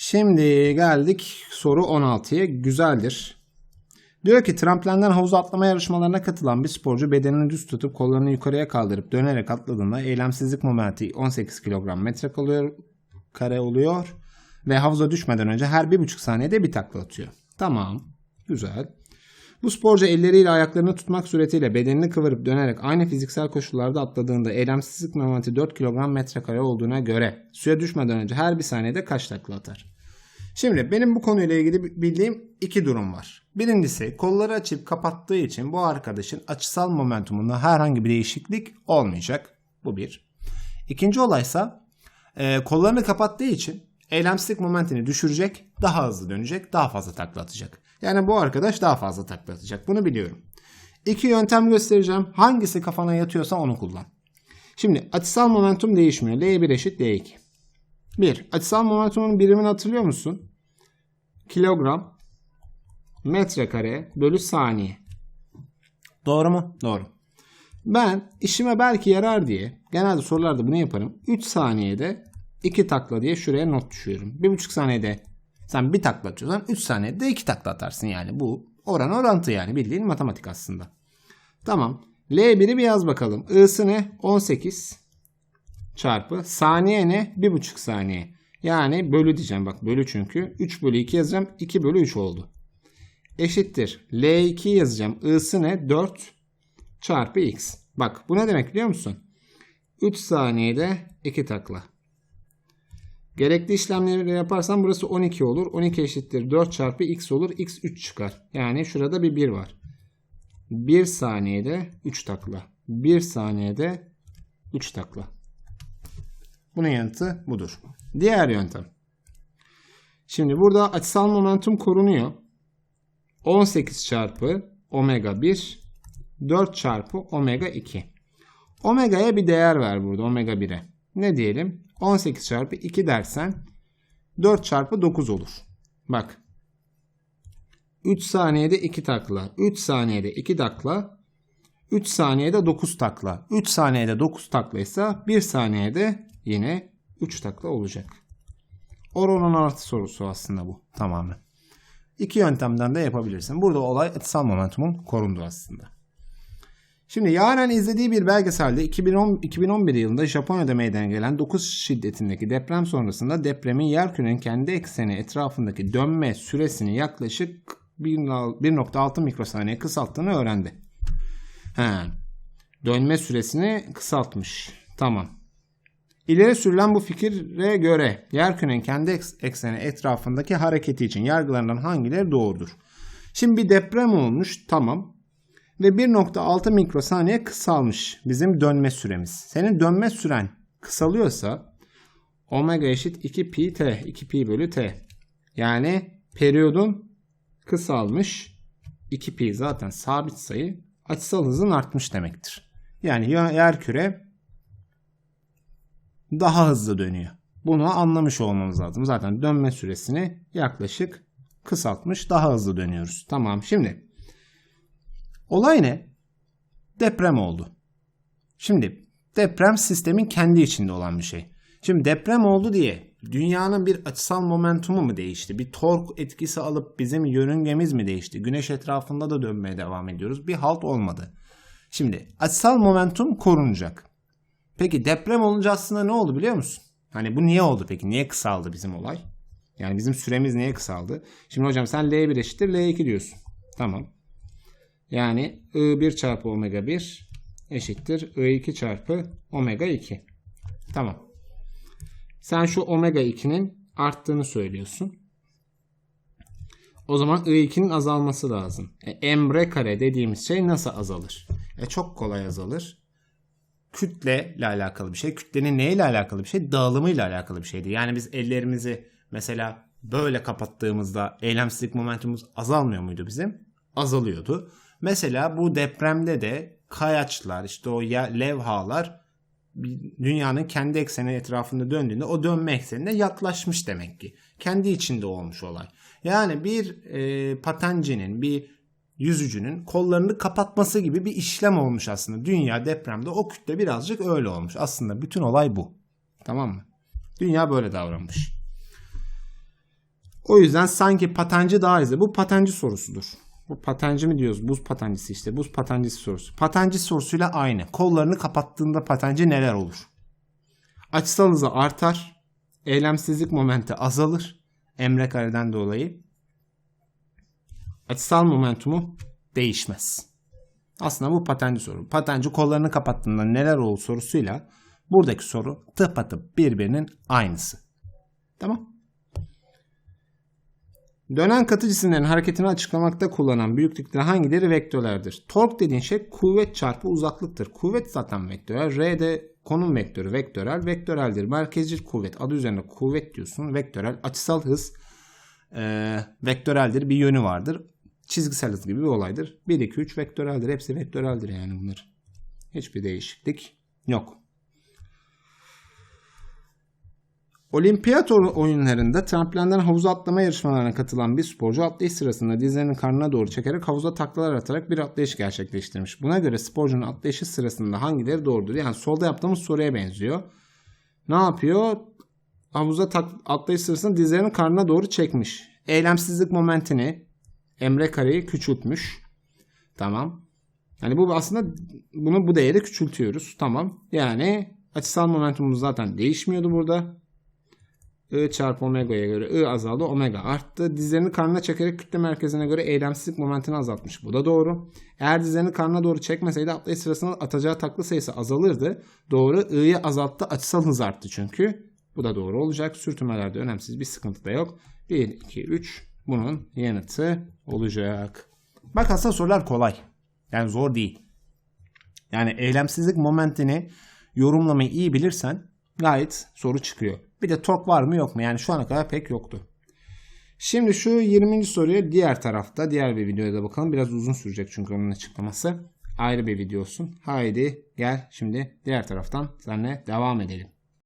Şimdi geldik soru 16'ya. Güzeldir. Diyor ki tramplinden havuza atlama yarışmalarına katılan bir sporcu bedenini düz tutup kollarını yukarıya kaldırıp dönerek atladığında eylemsizlik momenti 18 kilogram metre kalıyor, kare oluyor ve havuza düşmeden önce her 1,5 saniyede bir takla atıyor. Tamam. Güzel. Bu sporcu elleriyle ayaklarını tutmak suretiyle bedenini kıvırıp dönerek aynı fiziksel koşullarda atladığında eylemsizlik momenti 4 kilogram metrekare olduğuna göre suya düşmeden önce her bir saniyede kaç takla atar? Şimdi benim bu konuyla ilgili bildiğim iki durum var. Birincisi kolları açıp kapattığı için bu arkadaşın açısal momentumunda herhangi bir değişiklik olmayacak. Bu bir. İkinci olaysa e, kollarını kapattığı için eylemsizlik momentini düşürecek, daha hızlı dönecek, daha fazla takla atacak. Yani bu arkadaş daha fazla takla atacak. Bunu biliyorum. İki yöntem göstereceğim. Hangisi kafana yatıyorsa onu kullan. Şimdi açısal momentum değişmiyor. L1 eşit L2. 1. Açısal momentumun birimini hatırlıyor musun? Kilogram metrekare bölü saniye. Doğru mu? Doğru. Ben işime belki yarar diye genelde sorularda bunu yaparım. 3 saniyede 2 takla diye şuraya not düşüyorum. 1,5 saniyede sen bir takla atıyorsan 3 saniyede 2 takla atarsın yani. Bu oran orantı yani bildiğin matematik aslında. Tamam. L1'i bir yaz bakalım. I'sı ne? 18 çarpı saniye ne? 1,5 saniye. Yani bölü diyeceğim bak bölü çünkü. 3 bölü 2 yazacağım. 2 bölü 3 oldu. Eşittir. L2 yazacağım. I'sı ne? 4 çarpı x. Bak bu ne demek biliyor musun? 3 saniyede 2 takla. Gerekli işlemleri yaparsam burası 12 olur. 12 eşittir 4 çarpı x olur. x 3 çıkar. Yani şurada bir 1 var. 1 saniyede 3 takla. 1 saniyede 3 takla. Bunun yanıtı budur. Diğer yöntem. Şimdi burada açısal momentum korunuyor. 18 çarpı omega 1 4 çarpı omega 2. Omega'ya bir değer ver burada omega 1'e. Ne diyelim? 18 çarpı 2 dersen 4 çarpı 9 olur. Bak. 3 saniyede 2 takla. 3 saniyede 2 takla. 3 saniyede 9 takla. 3 saniyede 9 taklaysa 1 saniyede yine 3 takla olacak. Oran artı sorusu aslında bu tamamen. İki yöntemden de yapabilirsin. Burada olay açısal momentumun korunduğu aslında. Şimdi Yaren izlediği bir belgeselde 2010, 2011 yılında Japonya'da meydana gelen 9 şiddetindeki deprem sonrasında depremin yerkürenin kendi ekseni etrafındaki dönme süresini yaklaşık 1.6 mikrosaniye kısalttığını öğrendi. He. Dönme süresini kısaltmış. Tamam. İleri sürülen bu fikire göre yerkürenin kendi ekseni etrafındaki hareketi için yargılarından hangileri doğrudur? Şimdi bir deprem olmuş tamam ve 1.6 mikrosaniye kısalmış bizim dönme süremiz. Senin dönme süren kısalıyorsa omega eşit 2 pi t 2 pi bölü t. Yani periyodun kısalmış 2 pi zaten sabit sayı açısal hızın artmış demektir. Yani yer küre daha hızlı dönüyor. Bunu anlamış olmamız lazım. Zaten dönme süresini yaklaşık kısaltmış daha hızlı dönüyoruz. Tamam şimdi olay ne? Deprem oldu. Şimdi deprem sistemin kendi içinde olan bir şey. Şimdi deprem oldu diye dünyanın bir açısal momentumu mu değişti? Bir tork etkisi alıp bizim yörüngemiz mi değişti? Güneş etrafında da dönmeye devam ediyoruz. Bir halt olmadı. Şimdi açısal momentum korunacak. Peki deprem olunca aslında ne oldu biliyor musun? Hani bu niye oldu peki? Niye kısaldı bizim olay? Yani bizim süremiz niye kısaldı? Şimdi hocam sen L1 eşittir L2 diyorsun. Tamam. Yani I1 çarpı omega 1 eşittir I2 çarpı omega 2. Tamam. Sen şu omega 2'nin arttığını söylüyorsun. O zaman I2'nin azalması lazım. E, emre kare dediğimiz şey nasıl azalır? E, çok kolay azalır kütle ile alakalı bir şey. Kütlenin neyle alakalı bir şey? Dağılımıyla alakalı bir şeydi. Yani biz ellerimizi mesela böyle kapattığımızda eylemsizlik momentumumuz azalmıyor muydu bizim? Azalıyordu. Mesela bu depremde de kayaçlar işte o levhalar dünyanın kendi ekseni etrafında döndüğünde o dönme eksenine yaklaşmış demek ki. Kendi içinde olmuş olay. Yani bir e, patencinin, bir yüzücünün kollarını kapatması gibi bir işlem olmuş aslında. Dünya depremde o kütle birazcık öyle olmuş. Aslında bütün olay bu. Tamam mı? Dünya böyle davranmış. O yüzden sanki patenci daha hızlı. Bu patenci sorusudur. Bu patenci mi diyoruz? Buz patencisi işte. Buz patencisi sorusu. Patenci sorusuyla aynı. Kollarını kapattığında patenci neler olur? Açısal hızı artar. Eylemsizlik momenti azalır. Emre kareden dolayı. Açısal momentumu değişmez. Aslında bu patenci soru. Patenci kollarını kapattığında neler olur sorusuyla buradaki soru tıpatıp birbirinin aynısı. Tamam. Dönen katı cisimlerin hareketini açıklamakta kullanılan büyüklükler hangileri vektörlerdir? Tork dediğin şey kuvvet çarpı uzaklıktır. Kuvvet zaten vektörel. R de konum vektörü vektörel. Vektöreldir. Merkezcil kuvvet. Adı üzerinde kuvvet diyorsun. Vektörel. Açısal hız e, vektöreldir. Bir yönü vardır. Çizgisel hız gibi bir olaydır. 1, 2, 3 vektöreldir. Hepsi vektöreldir yani bunlar. Hiçbir değişiklik yok. Olimpiyat oyunlarında tramplinden havuza atlama yarışmalarına katılan bir sporcu atlayış sırasında dizlerinin karnına doğru çekerek havuza taklalar atarak bir atlayış gerçekleştirmiş. Buna göre sporcunun atlayışı sırasında hangileri doğrudur? Yani solda yaptığımız soruya benziyor. Ne yapıyor? Havuza atlayış sırasında dizlerinin karnına doğru çekmiş. Eylemsizlik momentini Emre kareyi küçültmüş. Tamam. Yani bu aslında bunu bu değeri küçültüyoruz. Tamam. Yani açısal momentumumuz zaten değişmiyordu burada. I çarpı omega'ya göre I azaldı, omega arttı. Dizlerini karnına çekerek kütle merkezine göre eylemsizlik momentini azaltmış. Bu da doğru. Eğer dizlerini karnına doğru çekmeseydi atlayış sırasında atacağı takla sayısı azalırdı. Doğru. I'yi azalttı, açısal hız arttı çünkü. Bu da doğru olacak. Sürtünmelerde önemsiz bir sıkıntı da yok. 1, 2, 3 bunun yanıtı olacak. Bak aslında sorular kolay. Yani zor değil. Yani eylemsizlik momentini yorumlamayı iyi bilirsen gayet soru çıkıyor. Bir de tork var mı yok mu? Yani şu ana kadar pek yoktu. Şimdi şu 20. soruya diğer tarafta diğer bir videoya da bakalım. Biraz uzun sürecek çünkü onun açıklaması. Ayrı bir video olsun. Haydi gel şimdi diğer taraftan seninle devam edelim.